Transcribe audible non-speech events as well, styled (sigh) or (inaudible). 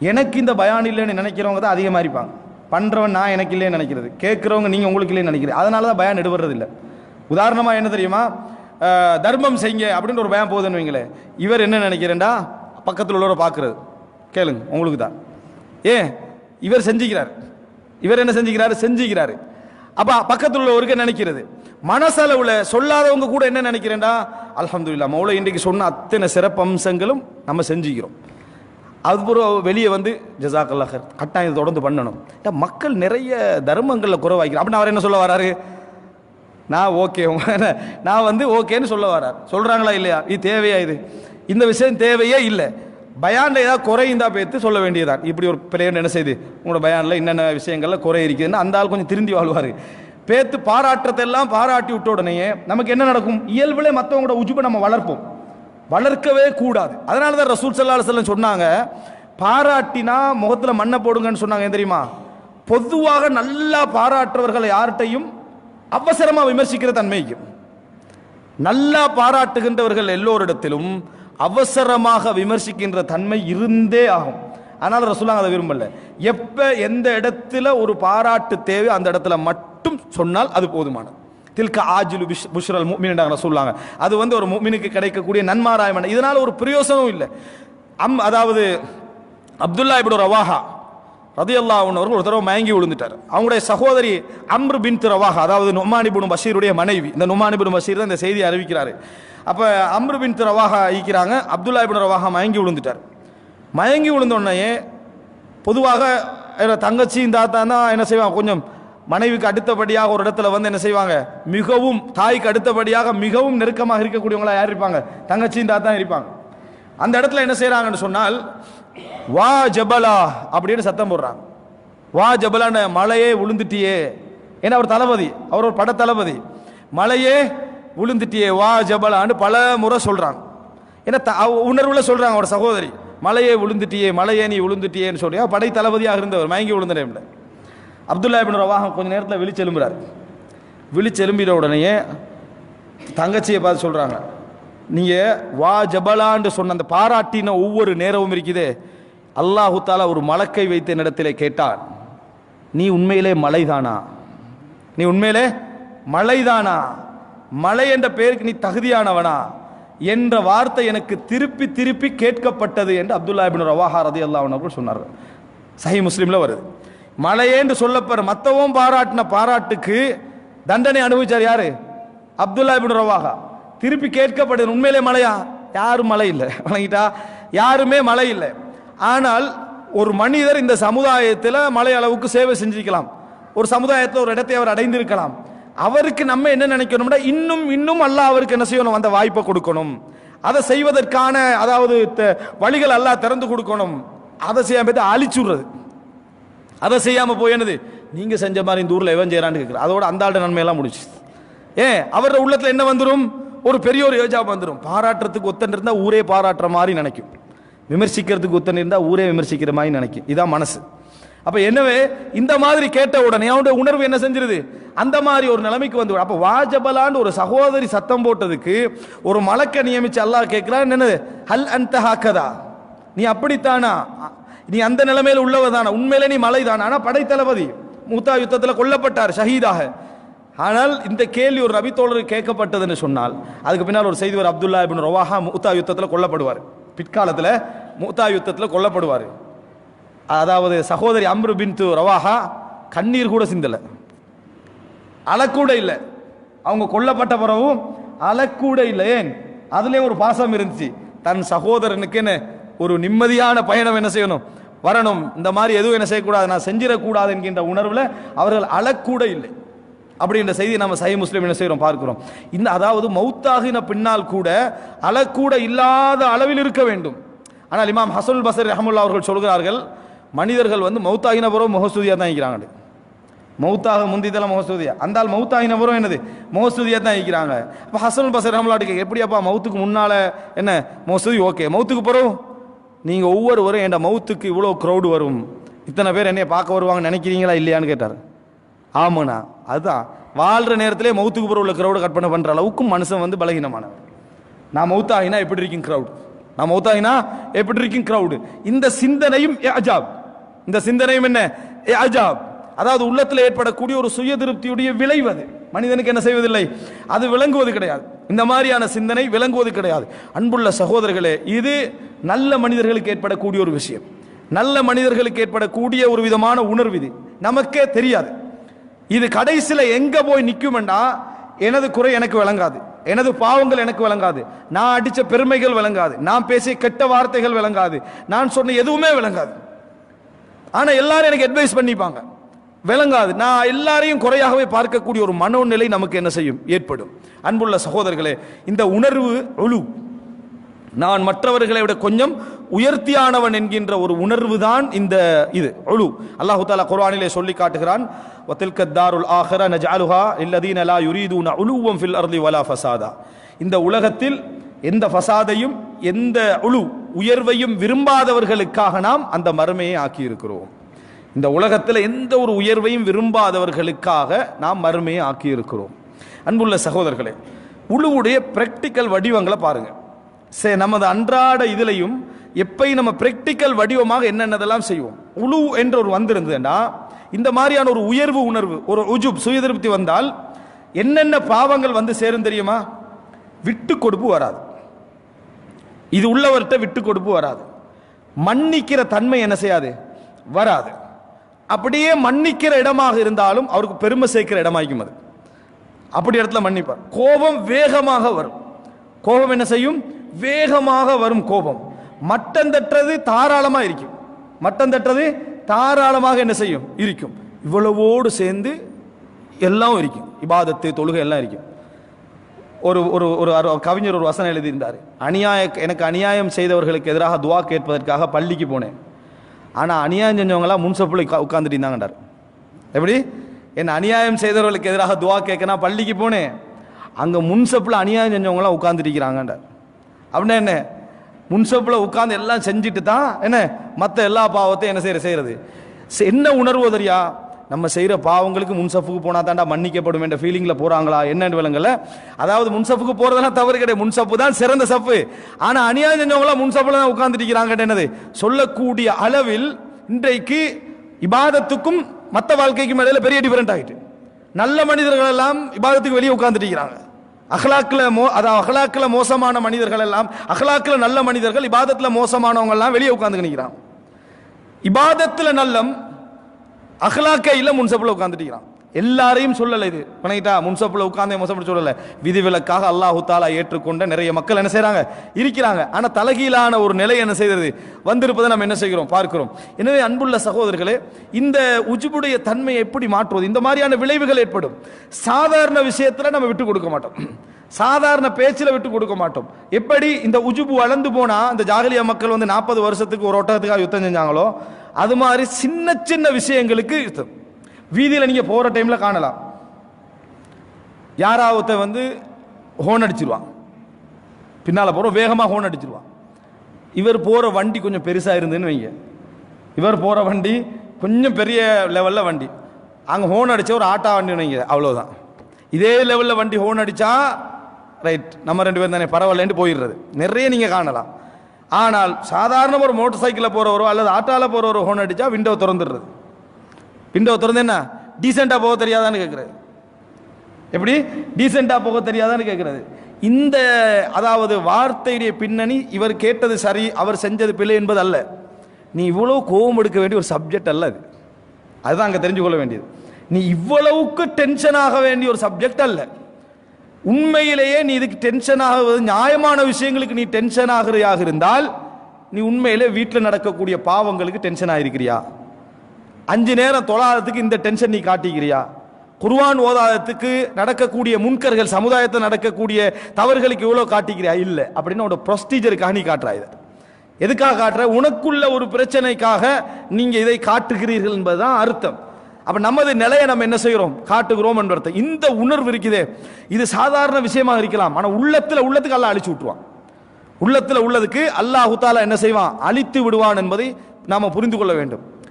எனக்கு இந்த பயான் இல்லைன்னு நினைக்கிறவங்க தான் அதிகமாக இருப்பாங்க பண்ணுறவன் நான் எனக்கு இல்லைன்னு நினைக்கிறது. கேட்குறவங்க நீங்கள் உங்களுக்கு இல்லைன்னு நினைக்கிறது அதனால தான் பயான் எடுபடுறது உதாரணமாக என்ன தெரியுமா? தர்மம் செய்யுங்க அப்படின்னு ஒரு பயம் போகுதுன்னு வைங்களேன் இவர் என்ன நினைக்கிறேன்டா? பக்கத்தில் உள்ளவரை பார்க்குறது. கேளுங்க உங்களுக்கு தான். ஏன்? இவர் செஞ்சுக்கிறார். இவர் என்ன செஞ்சுக்கிறாரு? செஞ்சுக்கிறாரு. அப்போ பக்கத்தில் உள்ளவருக்கு நினைக்கிறது? மனசளவில் சொல்லாதவங்க கூட என்ன நினைக்கிறேன்டா? அலமதுல்லா மௌளை இன்றைக்கு சொன்ன அத்தனை சிறப்பு அம்சங்களும் நம்ம செஞ்சுக்கிறோம். அதுபூர்வம் வெளியே வந்து ஜசாக்கல்லாக கட்டாயம் இதை தொடர்ந்து பண்ணணும். ஏன்னா மக்கள் நிறைய தர்மங்களில் குறைவாய்க்கிறோம் அப்படின்னு அவர் என்ன சொல்ல வராரு? நான் ஓகே நான் வந்து ஓகேன்னு சொல்ல வரார். சொல்கிறாங்களா இல்லையா? இது தேவையா இது? இந்த விஷயம் தேவையே இல்லை. பயானில் ஏதாவது குறையுந்தா பேத்து சொல்ல வேண்டியதான் இப்படி ஒரு பிள்ளையன் என்ன செய்யுது உங்களோட பயானில் என்னென்ன விஷயங்கள்ல குறை இருக்குதுன்னு அந்த ஆள் கொஞ்சம் திருந்தி வாழ்வார். பேத்து பாராட்டுறதெல்லாம் பாராட்டி விட்ட உடனேயே நமக்கு என்ன நடக்கும்? இயல்புல மற்றவங்களோட உஜுபை நம்ம வளர்ப்போம். வளர்க்கவே கூடாது. அதனால தான் ரசூல் சல்லா அலுவலம் சொன்னாங்க பாராட்டினா முகத்தில் மண்ணை போடுங்கன்னு சொன்னாங்க ஏன் தெரியுமா? பொதுவாக நல்லா பாராட்டுறவர்களை யார்கிட்டையும் அவசரமாக விமர்சிக்கிற தன்மைக்கும் நல்லா பாராட்டுகின்றவர்கள் எல்லோரிடத்திலும் அவசரமாக விமர்சிக்கின்ற தன்மை இருந்தே ஆகும். அதனால ரசூலாங்க அதை விரும்பல. எப்போ எந்த இடத்துல ஒரு பாராட்டு தேவை அந்த இடத்துல மட்டும் சொன்னால் அது போதுமானது. தில்க ஆஜிலு பிஷ் புஷ்ரல் முக்மின்டாங்க சொல்லுவாங்க. அது வந்து ஒரு முக்மினுக்கு கிடைக்கக்கூடிய நன்மாராயமான இதனால் ஒரு பிரயோசனமும் இல்லை. அம் அதாவது அப்துல்லா இப்னு ரவாஹா ரதியல்லா அவர்கள் ஒரு தடவை மயங்கி விழுந்துட்டார். அவங்களுடைய சகோதரி அம்ரு பின் ரவாஹா அதாவது நுமானிபுன் பஷீருடைய மனைவி. இந்த நுமானிபுன் பஷீர் தான் இந்த செய்தி அறிவிக்கிறாரு. அப்போ அம்ரு பின் ரவாஹா ஈக்கிறாங்க அப்துல்லா இபின் ரவாஹா மயங்கி விழுந்துட்டார். மயங்கி விழுந்தோடனே பொதுவாக தங்கச்சி இந்த தாத்தா தான் என்ன செய்வான் கொஞ்சம் மனைவிக்கு அடுத்தபடியாக ஒரு இடத்துல வந்து என்ன செய்வாங்க? மிகவும் தாய்க்கு அடுத்தபடியாக மிகவும் நெருக்கமாக இருக்கக்கூடியவங்களா யார் இருப்பாங்க? தங்கச்சியும் தாத்தா இருப்பாங்க. அந்த இடத்துல என்ன செய்கிறாங்கன்னு சொன்னால் வா ஜபலா அப்படின்னு சத்தம் போடுறாங்க. வா ஜபலான மலையே விழுந்துட்டியே ஏன்னா அவர் தளபதி அவர் ஒரு பட தளபதி மலையே விழுந்துட்டியே வா ஜபலான்னு பல முறை சொல்றாங்க. ஏன்னா த- அவ உணர்வுல சொல்றாங்க சகோதரி. மலையே விழுந்துட்டியே மலையே நீ விழுந்துட்டியேன்னு சொல்லி. படை தளபதியாக இருந்தவர் மயங்கி விழுந்த டைம்ல அப்துல்லா இபின் கொஞ்சம் நேரத்தில் விழிச்செலும்புறார் விழிச்செலும்பின உடனேயே தங்கச்சியை பார்த்து சொல்கிறாங்க நீங்கள் வா ஜபலான்னு சொன்ன அந்த பாராட்டின ஒவ்வொரு நேரமும் இருக்குது. அல்லாஹு தாலா ஒரு மலக்கை வைத்த இடத்திலே கேட்டான் நீ உண்மையிலே மலைதானா? நீ உண்மையிலே மலைதானா? மலை என்ற பெயருக்கு நீ தகுதியானவனா? என்ற வார்த்தை எனக்கு திருப்பி திருப்பி கேட்கப்பட்டது என்று அப்துல்லா இபின் ரவாஹா ரதி அல்லாஹ் சொன்னார்கள். சஹி முஸ்லீமில் வருது. மலையேன்னு சொல்லப்பெற மற்றவும் பாராட்டின பாராட்டுக்கு தண்டனை அனுபவிச்சார் யாரு? அப்துல்லா இபின் ரவாகா திருப்பி கேட்கப்படுது உண்மையிலே மலையா? யாரும் மலை இல்லை. (laughs) வணங்கிட்டா? யாருமே மலை இல்லை. ஆனால் ஒரு மனிதர் இந்த சமுதாயத்தில் மலை அளவுக்கு சேவை செஞ்சிருக்கலாம். ஒரு சமுதாயத்தில் ஒரு இடத்தை அவர் அடைந்திருக்கலாம். அவருக்கு நம்ம என்ன நினைக்கணும்னா இன்னும் இன்னும் அல்லாஹ் அவருக்கு என்ன செய்யணும்? அந்த வாய்ப்பை கொடுக்கணும். அதை செய்வதற்கான அதாவது த- வழிகள் அல்லாஹ் திறந்து கொடுக்கணும். அதை செய்யாம போய் அழிச்சுடுறது. அதை செய்யாமல் போய் என்னது? நீங்கள் செஞ்ச மாதிரி இந்த ஊரில் எவன் செய்கிறான்னு கேட்குற அதோட அந்த ஆள்ட நன்மையெல்லாம் முடிச்சு ஏன்? அவரோட உள்ளத்தில் என்ன வந்துடும் ஒரு பெரிய ஒரு யோஜா வந்துடும் பாராட்டுறதுக்கு ஒத்தன் இருந்தால் ஊரே பாராட்டுற மாதிரி நினைக்கும். விமர்சிக்கிறதுக்கு ஒத்தன் இருந்தால் ஊரே விமர்சிக்கிற மாதிரி நினைக்கும். இதான் மனசு. அப்போ என்னவே இந்த மாதிரி கேட்ட உடனே அவனுடைய உணர்வு என்ன செஞ்சிருது? அந்த மாதிரி ஒரு நிலைமைக்கு வந்து அப்போ வாஜபலான்னு ஒரு சகோதரி சத்தம் போட்டதுக்கு ஒரு மலக்க நியமிச்சு அல்லாஹ் கேட்கிறான் என்னது? ஹல் அந்த ஹாக்கதா நீ அப்படித்தானா? நீ அந்த நிலைமையில உள்ளவதானா உண்மையில நீ மலைதானா ஆனால் படைத்தளபதி மூத்தா யுத்தத்தில் கொல்லப்பட்டார் ஷஹீதாக. ஆனால் இந்த கேள்வி ஒரு நபித்தோழருக்கு கேட்கப்பட்டதுன்னு சொன்னால் அதுக்கு பின்னால் ஒரு செய்தி ஒரு அப்துல்லா இபின் ரவாஹா மூத்தா யுத்தத்தில் கொல்லப்படுவார். பிற்காலத்தில் மூத்தா யுத்தத்தில் கொல்லப்படுவார். அதாவது சகோதரி அம்ரு பின் ரவாஹா கண்ணீர் கூட சிந்தலை. அழக்கூட இல்லை. அவங்க கொல்லப்பட்ட பிறகும் அழக்கூட இல்லை. ஏன்? அதுலேயும் ஒரு பாசம் இருந்துச்சு. தன் சகோதரனுக்குன்னு ஒரு நிம்மதியான பயணம் என்ன செய்யணும்? வரணும். இந்த மாதிரி எதுவும் என்ன செய்யக்கூடாது. நான் செஞ்சிடக்கூடாது என்கின்ற உணர்வில் அவர்கள் அழக்கூட இல்லை. அப்படின்ற செய்தி நம்ம சை முஸ்லீம் என்ன செய்கிறோம் பார்க்கிறோம். இந்த அதாவது மௌத்தாகின பின்னால் கூட அழக்கூட இல்லாத அளவில் இருக்க வேண்டும். ஆனால் இமாம் ஹசுல் பசர் ரஹமுல்லா அவர்கள் சொல்கிறார்கள் மனிதர்கள் வந்து மௌத்தாகின பிறகு முகசூதியாக தான் இருக்கிறாங்க. மௌத்தாக முந்திதெல்லாம் முகசூதியா அந்தால் மௌத்தாகின பிறகு என்னது? முகசூதியாக தான் இருக்கிறாங்க. இப்போ ஹசன் பசர் ரஹமுல்லா எப்படி அப்பா மௌத்துக்கு முன்னால் என்ன? முகசூதி ஓகே. மௌத்துக்கு பிறகு? நீங்கள் ஒவ்வொருவரும் என் மௌத்துக்கு இவ்வளோ க்ரௌடு வரும். இத்தனை பேர் என்னை பார்க்க வருவாங்கன்னு நினைக்கிறீங்களா இல்லையான்னு கேட்டார். ஆமாண்ணா அதுதான். வாழ்கிற நேரத்திலே மௌத்துக்கு பிறகு உள்ள க்ரௌடை கற்பனை பண்ணுற அளவுக்கு மனுஷன் வந்து பலகீனமானவர். நான் மௌத்தாகினா எப்படி இருக்கும் க்ரௌட் நான் மௌத்தாகினா எப்படி இருக்கும் க்ரௌடு இந்த சிந்தனையும் அஜாப். இந்த சிந்தனையும் என்ன? அஜாப். அதாவது உள்ளத்தில் ஏற்படக்கூடிய ஒரு சுய திருப்தியுடைய விளைவு அது. மனிதனுக்கு என்ன செய்வதில்லை? அது விளங்குவது கிடையாது. இந்த மாதிரியான சிந்தனை விளங்குவது கிடையாது. அன்புள்ள சகோதரர்களே இது நல்ல மனிதர்களுக்கு ஏற்படக்கூடிய ஒரு விஷயம். நல்ல மனிதர்களுக்கு ஏற்படக்கூடிய ஒரு விதமான உணர்வு இது. நமக்கே தெரியாது. இது கடைசியில் எங்கே போய் நிற்குமெண்டா எனது குறை எனக்கு விளங்காது. எனது பாவங்கள் எனக்கு விளங்காது. நான் அடித்த பெருமைகள் விளங்காது. நான் பேசிய கெட்ட வார்த்தைகள் விளங்காது. நான் சொன்ன எதுவுமே விளங்காது. ஆனால் எல்லாரும் எனக்கு அட்வைஸ் பண்ணிப்பாங்க. விளங்காது. நான் எல்லாரையும் குறையாகவே பார்க்கக்கூடிய ஒரு மனோநிலை நமக்கு என்ன செய்யும்? ஏற்படும். அன்புள்ள சகோதரர்களே இந்த உணர்வு ஒழு நான் மற்றவர்களை விட கொஞ்சம் உயர்த்தியானவன் என்கின்ற ஒரு உணர்வு தான் இந்த இது ஒழு அல்லாஹு தாலா குர்ஆனிலே சொல்லி காட்டுகிறான் வத்தில்க தாருல் ஆஹிர நஜஅலுஹா இல்லதீன யுரீதுன உலுவம் ஃபில் அர்தி வலா ஃபசாதா. இந்த உலகத்தில் எந்த ஃபசாதையும் எந்த உழு உயர்வையும் விரும்பாதவர்களுக்காக நாம் அந்த மறுமையை ஆக்கியிருக்கிறோம். இந்த உலகத்தில் எந்த ஒரு உயர்வையும் விரும்பாதவர்களுக்காக நாம் மறுமையை ஆக்கியிருக்கிறோம். அன்புள்ள சகோதரர்களே உழுவுடைய பிராக்டிக்கல் வடிவங்களை பாருங்கள் சரி நமது அன்றாட இதுலையும் எப்பை நம்ம பிராக்டிக்கல் வடிவமாக என்னென்னதெல்லாம் செய்வோம்? உழு என்ற ஒரு வந்திருந்ததுன்னா இந்த மாதிரியான ஒரு உயர்வு உணர்வு ஒரு உஜுப் சுயதிருப்தி வந்தால் என்னென்ன பாவங்கள் வந்து சேரும் தெரியுமா? விட்டு கொடுப்பு வராது. இது உள்ளவர்கிட்ட விட்டு கொடுப்பு வராது. மன்னிக்கிற தன்மை என்ன செய்யாது? வராது. அப்படியே மன்னிக்கிற இடமாக இருந்தாலும் அவருக்கு பெருமை சேர்க்கிற இடமாயிக்கும் அது. அப்படி இடத்துல மன்னிப்பார். கோபம் வேகமாக வரும். கோபம் என்ன செய்யும்? வேகமாக வரும் கோபம். மட்டம் தட்டுறது தாராளமாக இருக்கும். மட்டம் தட்டுறது தாராளமாக என்ன செய்யும்? இருக்கும். இவ்வளவோடு சேர்ந்து எல்லாம் இருக்கும். இபாதத்து தொழுகை எல்லாம் இருக்கும். ஒரு ஒரு ஒரு அரு- கவிஞர் ஒரு வசனம் எழுதியிருந்தார். அநியாய எனக்கு அநியாயம் செய்தவர்களுக்கு எதிராக துவா கேட்பதற்காக பள்ளிக்கு போனேன். ஆனால் அநியாயம் செஞ்சவங்களாம் முன்சப்பில் உட்காந்துட்டு இருந்தாங்கண்டார் எப்படி? என்ன அநியாயம் செய்தவர்களுக்கு எதிராக துவா கேட்க நான் பள்ளிக்கு போனேன். அங்கே முன்சப்பில் அநியாயம் செஞ்சவங்களாம் உட்காந்துருக்கிறாங்கண்டார் அப்படின்னா என்ன? முன்சப்பில் உட்காந்து எல்லாம் செஞ்சுட்டு தான் என்ன? மற்ற எல்லா பாவத்தையும் என்ன செய்கிற செய்கிறது செ- என்ன உணர்வு தெரியா நம்ம செய்கிற பாவங்களுக்கு முன்சஃபுக்கு போனால் தாண்டா மன்னிக்கப்படும் என்ற ஃபீலிங்கில் போகிறாங்களா என்னன்னு விலங்கல அதாவது முன்சஃபுக்கு போகிறதெல்லாம் தவறு கிடையாது. முன்சப்பு தான் சிறந்த சப்பு ஆனால் அநியாயம் செஞ்சவங்களாம் முன்சப்பில் தான் உட்காந்துட்டு என்னது? சொல்லக்கூடிய அளவில் இன்றைக்கு இபாதத்துக்கும் மற்ற வாழ்க்கைக்கும் இடையில பெரிய டிஃபரெண்ட் ஆயிட்டு. நல்ல மனிதர்கள் எல்லாம் இபாதத்துக்கு வெளியே உட்காந்துட்டு இருக்கிறாங்க அஹ்லாக்கில் மோ அதாவது அஹ்லாக்கில் மோசமான மனிதர்கள் எல்லாம் அஹ்லாக்கில் நல்ல மனிதர்கள் இபாதத்தில் மோசமானவங்க எல்லாம் வெளியே உட்காந்து நிற்கிறான் இபாதத்தில் நல்லம் அஹ்லாக்கையில் முன்சப்பில் உட்கார்ந்துட்டு எல்லாரையும் சொல்லலை இது. பண்ணிட்டா முன்சப்பில் உட்காந்து மோசப்படி சொல்லலை. விதிவிலக்காக அல்லாஹு தாலா ஏற்றுக்கொண்ட நிறைய மக்கள் என்ன செய்கிறாங்க இருக்கிறாங்க. ஆனால் தலகீழான ஒரு நிலை என்ன செய்கிறது? வந்திருப்பதை நம்ம என்ன செய்கிறோம்? பார்க்கிறோம். எனவே அன்புள்ள சகோதரர்களே இந்த உஜுபுடைய தன்மையை எப்படி மாற்றுவது? இந்த மாதிரியான விளைவுகள் ஏற்படும். சாதாரண விஷயத்தில் நம்ம விட்டு கொடுக்க மாட்டோம். சாதாரண பேச்சில் விட்டு கொடுக்க மாட்டோம். எப்படி இந்த உஜுபு வளர்ந்து போனால் இந்த ஜாகலியா மக்கள் வந்து நாற்பது வருஷத்துக்கு ஒரு ஒட்டகத்துக்காக யுத்தம் செஞ்சாங்களோ அது மாதிரி சின்ன சின்ன விஷயங்களுக்கு யுத்தம். வீதியில் நீங்கள் போகிற டைமில் காணலாம். யாராவத்த வந்து ஹோன் அடிச்சிருவான். பின்னால் போகிற வேகமாக ஹோன் அடிச்சிருவான். இவர் போகிற வண்டி கொஞ்சம் பெருசாக இருந்துன்னு வைங்க. இவர் போகிற வண்டி கொஞ்சம் பெரிய லெவலில் வண்டி. அங்கே ஹோன் அடித்த ஒரு ஆட்டா வண்டி வைங்க அவ்வளோதான் இதே லெவலில் வண்டி ஹோன் அடித்தா ரைட் நம்ம ரெண்டு பேரும் தானே பரவாயில்லன்ட்டு போயிடுறது. நிறைய நீங்கள் காணலாம். ஆனால் சாதாரண ஒரு மோட்டர் சைக்கிளில் போகிறவரோ அல்லது ஆட்டால போகிறவரோ ஹோன் அடித்தா விண்டோ திறந்துடுறது. விண்டோ திறந்து என்ன? டீசெண்டாக போக தெரியாதான்னு கேட்குறது எப்படி? டீசெண்டாக போக தெரியாதான்னு கேட்குறது இந்த அதாவது வார்த்தையுடைய பின்னணி இவர் கேட்டது சரி அவர் செஞ்சது பிள்ளை என்பது அல்ல. நீ இவ்வளோ கோபம் எடுக்க வேண்டிய ஒரு சப்ஜெக்ட் அல்ல அது. அதுதான் அங்கே தெரிஞ்சு கொள்ள வேண்டியது. நீ இவ்வளவுக்கு டென்ஷன் ஆக வேண்டிய ஒரு சப்ஜெக்ட் அல்ல. உண்மையிலேயே நீ இதுக்கு டென்ஷன் ஆகுவது நியாயமான விஷயங்களுக்கு நீ டென்ஷன் ஆகிறையாக இருந்தால் நீ உண்மையிலே வீட்டில் நடக்கக்கூடிய பாவங்களுக்கு டென்ஷன் ஆகிருக்கிறியா அஞ்சு நேரம் தொழாததுக்கு இந்த டென்ஷன் நீ காட்டிக்கிறியா? குர்வான் ஓதாதத்துக்கு நடக்கக்கூடிய முன்கர்கள் சமுதாயத்தில் நடக்கக்கூடிய தவறுகளுக்கு இவ்வளோ காட்டிக்கிறியா? இல்லை. அப்படின்னு உன்னோட ப்ரொஸ்டீஜருக்காக நீ காட்டுறா இதை. எதுக்காக காட்டுற? உனக்குள்ள ஒரு பிரச்சனைக்காக நீங்கள் இதை காட்டுகிறீர்கள் என்பதுதான் அர்த்தம். அப்ப நமது நிலையை நம்ம என்ன செய்கிறோம்? காட்டுகிறோம் என்ற இந்த உணர்வு இருக்குதே. இது சாதாரண விஷயமா இருக்கலாம். ஆனா உள்ளத்துல உள்ளத்துக்கு அல்லாஹ் அழிச்சு விட்டுருவான். உள்ளத்துல உள்ளதுக்கு அல்லாஹு தாலா என்ன செய்வான்? அழித்து விடுவான் என்பதை நாம புரிந்து கொள்ள வேண்டும்.